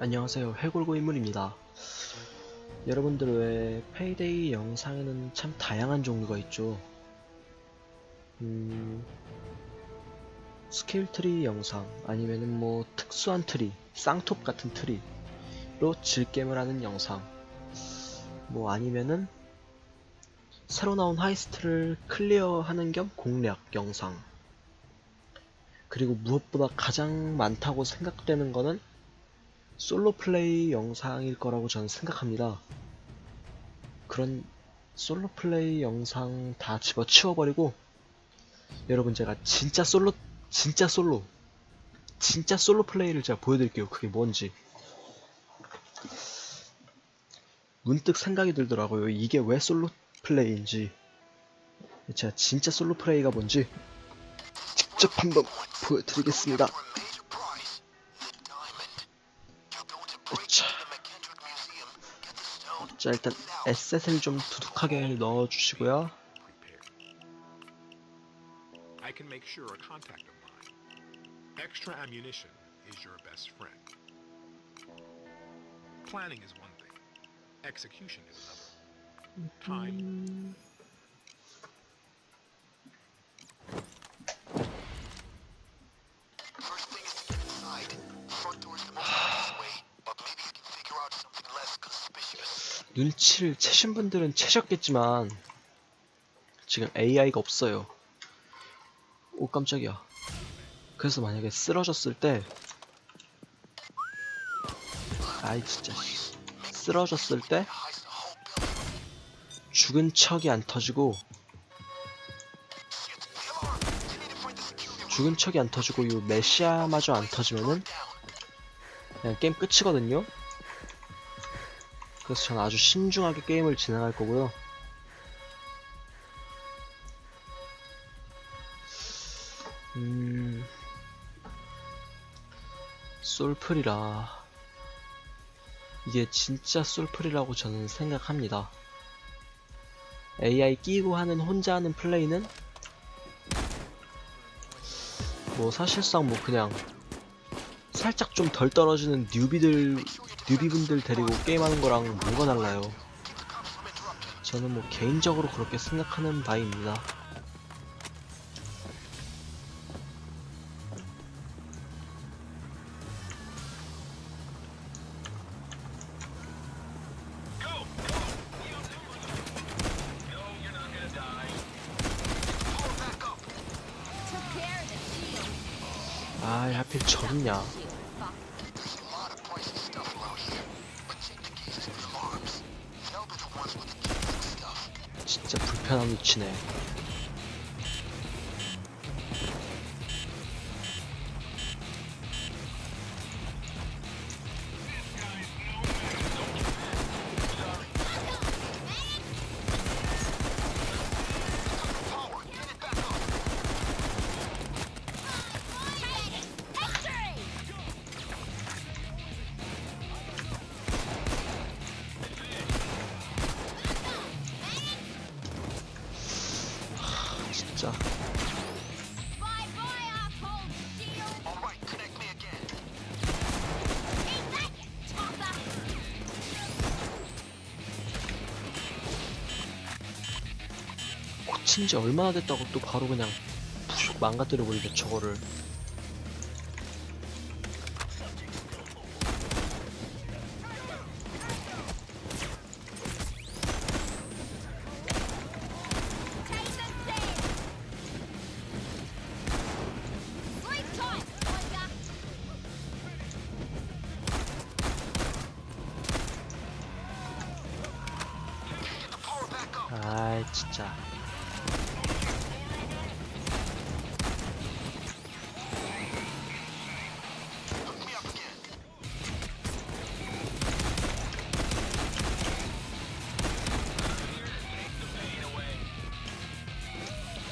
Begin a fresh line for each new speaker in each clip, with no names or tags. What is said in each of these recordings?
안녕하세요. 해골고 인물입니다. 여러분들 왜 페이데이 영상에는 참 다양한 종류가 있죠? 음... 스킬 트리 영상 아니면은 뭐 특수한 트리 쌍톱 같은 트리로 질겜을 하는 영상 뭐 아니면은 새로 나온 하이스트를 클리어하는 겸 공략 영상 그리고 무엇보다 가장 많다고 생각되는 거는 솔로 플레이 영상일 거라고 저는 생각합니다. 그런 솔로 플레이 영상 다 집어치워버리고 여러분 제가 진짜 솔로 진짜 솔로 진짜 솔로 플레이를 제가 보여드릴게요. 그게 뭔지 문득 생각이 들더라고요. 이게 왜 솔로 플레이인지 제가 진짜 솔로 플레이가 뭔지 직접 한번 보여드리겠습니다. 자, 자 일단 에셋을 좀 두둑하게 넣어주시고요.
I can make sure a contact of mine. Extra ammunition is your best friend. Planning is one thing. Execution is another. Time.
눈치를 채신 분들은 채셨겠지만 지금 AI가 없어요. 오 깜짝이야. 그래서 만약에 쓰러졌을 때 아이 진짜 씨. 쓰러졌을 때 죽은 척이 안 터지고 죽은 척이 안 터지고 요 메시아마저 안 터지면은 그냥 게임 끝이거든요. 그래서 저는 아주 신중하게 게임을 진행할 거고요. 음, 솔플이라 이게 진짜 솔플이라고 저는 생각합니다. AI 끼고 하는 혼자 하는 플레이는 뭐 사실상 뭐 그냥 살짝 좀 덜 떨어지는 뉴비들 뉴비분들 데리고 게임하는 거랑 뭐가 달라요. 저는 뭐 개인적으로 그렇게 생각하는 바입니다. 불편한 위치네. 진짜
All right, connect me again.
고친 지 얼마나 됐다고 또 바로 그냥 푸슉 망가뜨려 버리네 저거를. 진짜.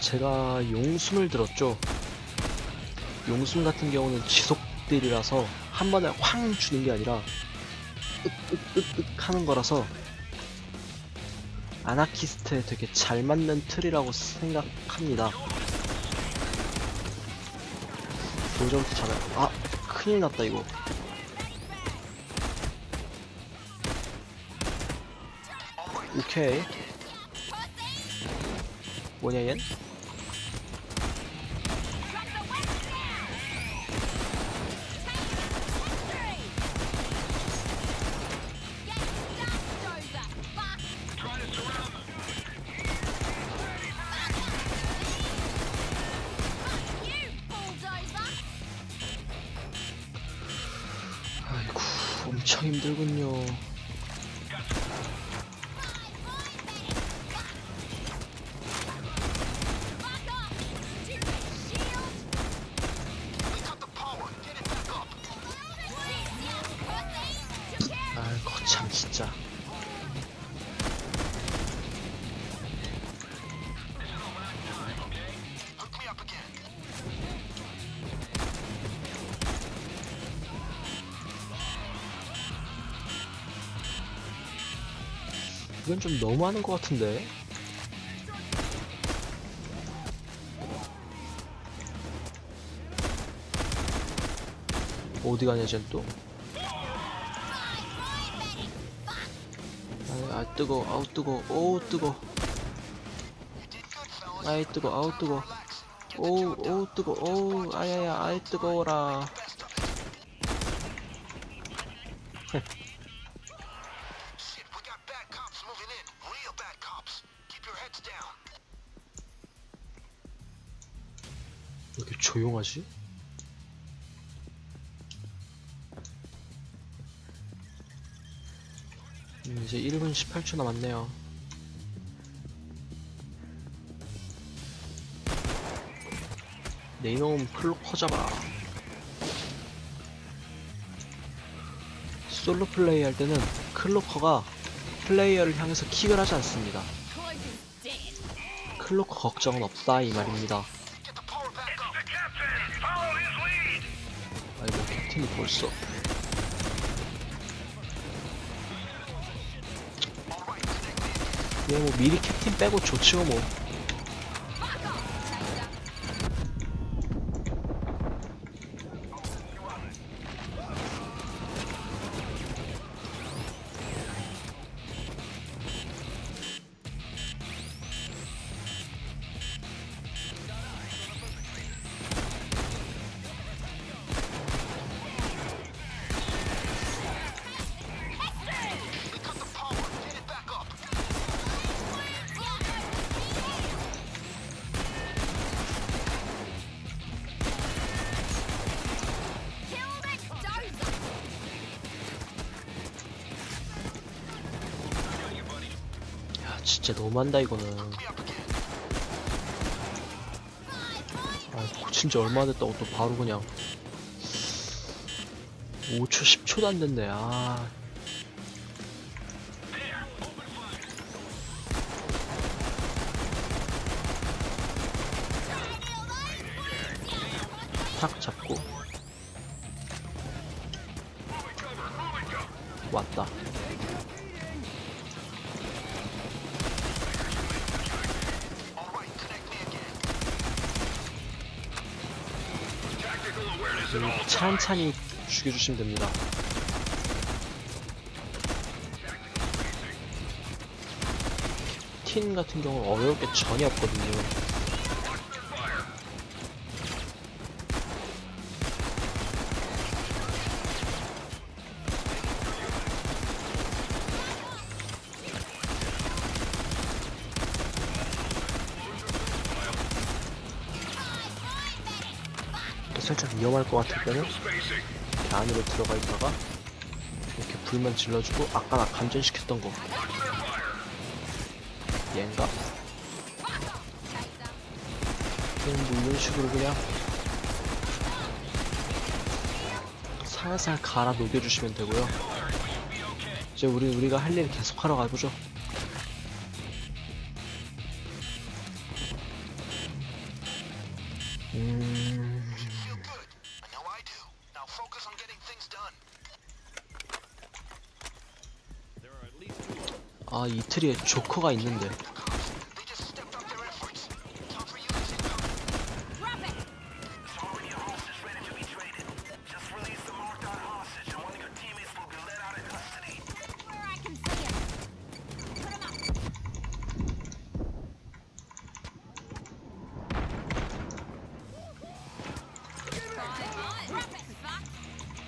제가 용숨을 들었죠. 용숨 같은 경우는 지속딜이라서 한 번에 황 주는 게 아니라 윽윽윽윽 하는 거라서 아나키스트에 되게 잘 맞는 틀이라고 생각합니다. 요정도 잘... 아, 큰일 났다, 이거. 오케이. 뭐냐, 얜? 엄청 힘들군요. 이건 좀 너무하는 것 같은데. 어디 가냐 쟨 또. 아, 아 뜨거, 아우 뜨거, 오 뜨거. 아이 뜨거, 아우 뜨거,
Relax. Get the
오,
job done.
오 뜨거, 오, 아야야, 아이 뜨거워라. 이렇게 조용하지? 음, 이제 1분 18초 남았네요. 내 이놈 클록 퍼져봐. 솔로 플레이 할 때는 클로커가 플레이어를 향해서 킥을 하지 않습니다. 클로커 걱정은 없다 이 말입니다. 캡틴이 벌써. 얘뭐 미리 캡틴 빼고 좋지요 뭐 진짜 너무한다 이거는. 아 고친 지 얼마 됐다고 또 바로 그냥 5초 10초도 안 됐네. 아. 탁 잡고. 왔다 음, 찬찬히 죽여주시면 됩니다. 틴 같은 경우는 어려울 게 전혀 없거든요. 살짝 위험할 것 같을 때는 이렇게 안으로 들어가 있다가 이렇게 불만 질러주고 아까 나 감전시켰던 거. 얘인가? 뭐 이런 식으로 그냥 살살 갈아 녹여주시면 되고요. 이제 우리 우리가 할 일 계속 하러 가보죠. 음... 아 이틀에 조커가 있는데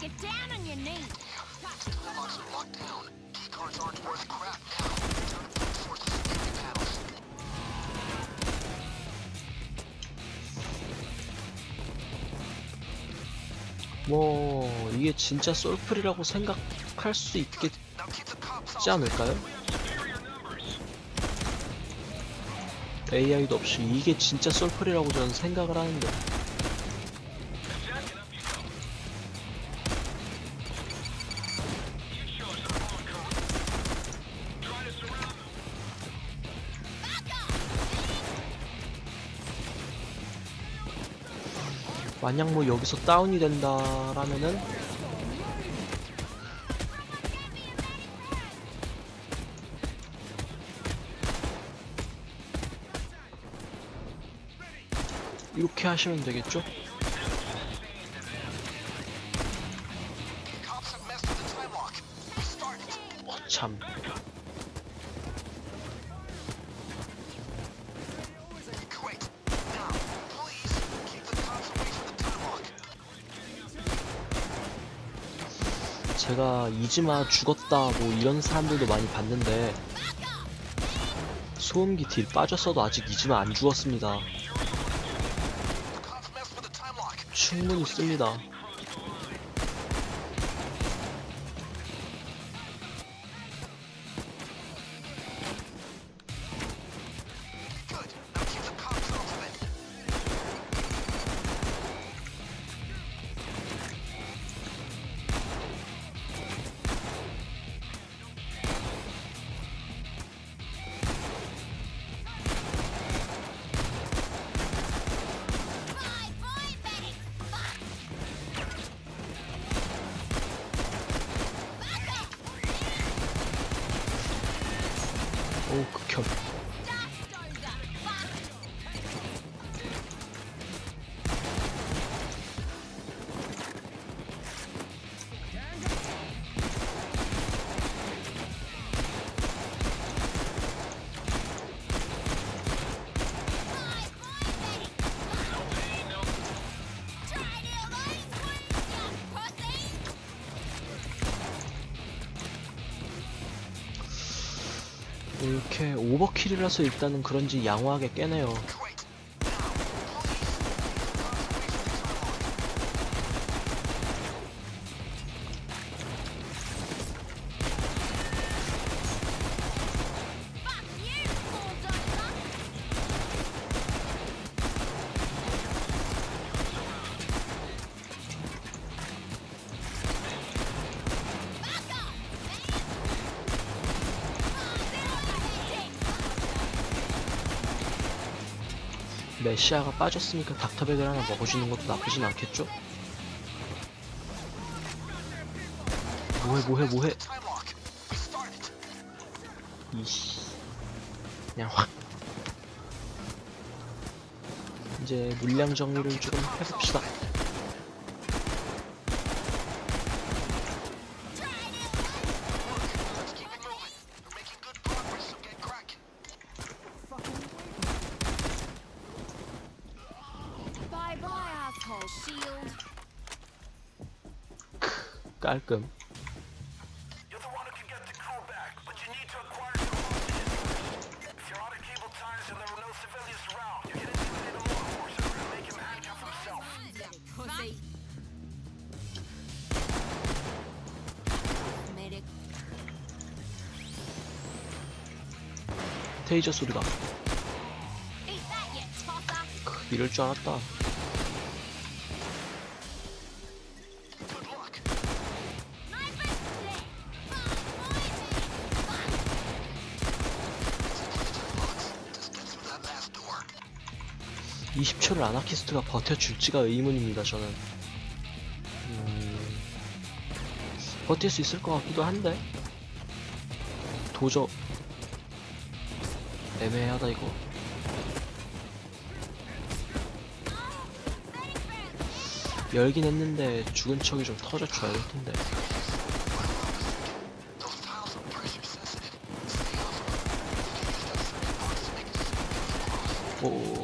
Get
down on your knees.
Lockdown. Keycards aren't worth crap.
뭐 이게 진짜 솔플이라고 생각할 수 있겠지. 않을까요? AI도 없이 이게 진짜 솔플이라고 저는 생각을 하는데 만약 뭐 여기서 다운이 된다라면은 이렇게 하시면 되겠죠?
Cops have
제가 이즈마 죽었다 뭐 이런 사람들도 많이 봤는데 소음기 딜 빠졌어도 아직 이즈마 안 죽었습니다. 충분히 씁니다. 이렇게 오버킬이라서 일단은 그런지 양호하게 깨네요. 메시아가 빠졌으니까 닥터백을 하나 먹어주는 것도 나쁘진 않겠죠? 뭐해 뭐해 뭐해. 이씨 그냥 확 이제 물량 정리를 조금 해봅시다
Medic.
테이저 소리가. 크, 이럴 줄 알았다 20초를 아나키스트가 버텨줄지가 의문입니다 저는. 음... 버틸 수 있을 것 같기도 한데. 도저. 애매하다 이거. 열긴 했는데 죽은 척이 좀 터져줘야 될 텐데.
Those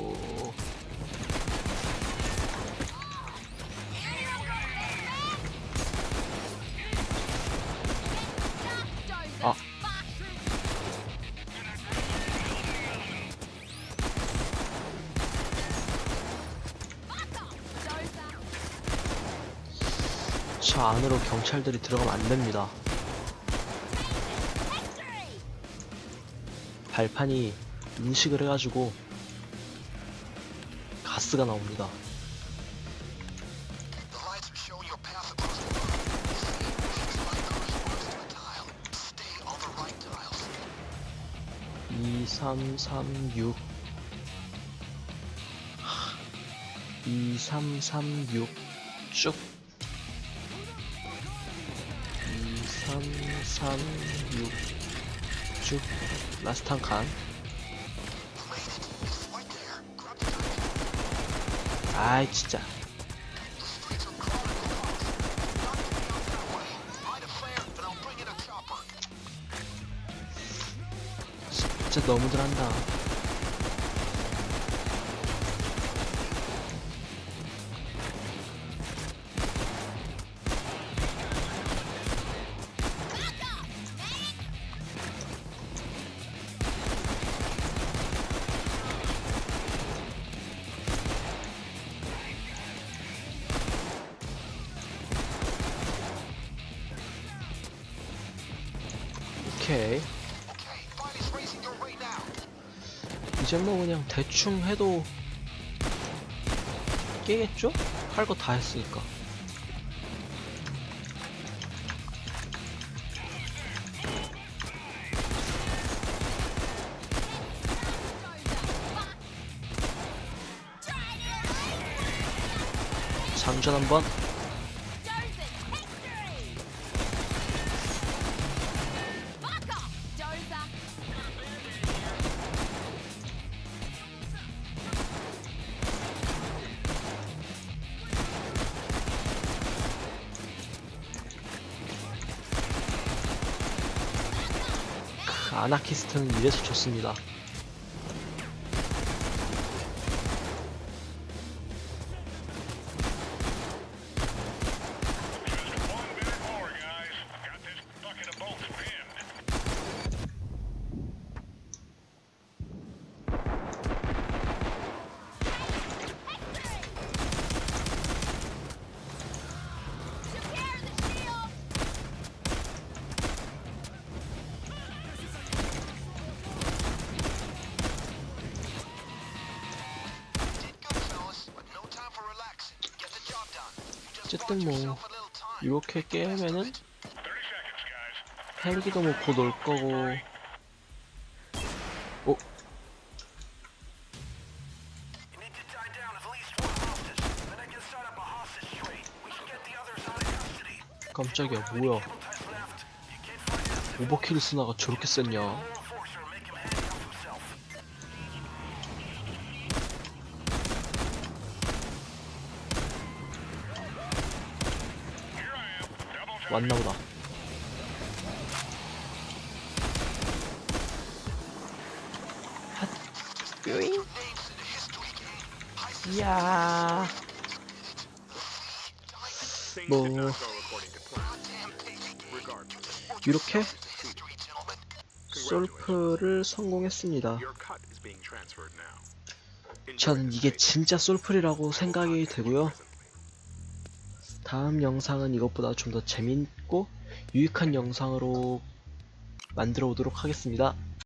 저 안으로 경찰들이 들어가면 안 됩니다. 발판이 인식을 해가지고 가스가 나옵니다.
The lights are showing your path across the road.
3, 6 쭉 라스트 한 칸. 아이 진짜. 진짜 너무들 한다. 대충 해도 깨겠죠? 할 거 다 했으니까. 장전 한번. 아나키스트는 이래서 좋습니다. 어쨌든 뭐. 이렇게 깨면은
30 seconds, guys.
헬기도 뭐 곧 올 거고 어? 깜짝이야 뭐야. 오버킬 스나가 저렇게 셌냐 왔나보다 뾰잉. 이야 뭐- 이렇게. 솔프를 성공했습니다 전 이게. 진짜 솔플이라고 생각이 되고요. 다음 영상은 이것보다 좀 더 재밌고 유익한 영상으로 만들어 오도록 하겠습니다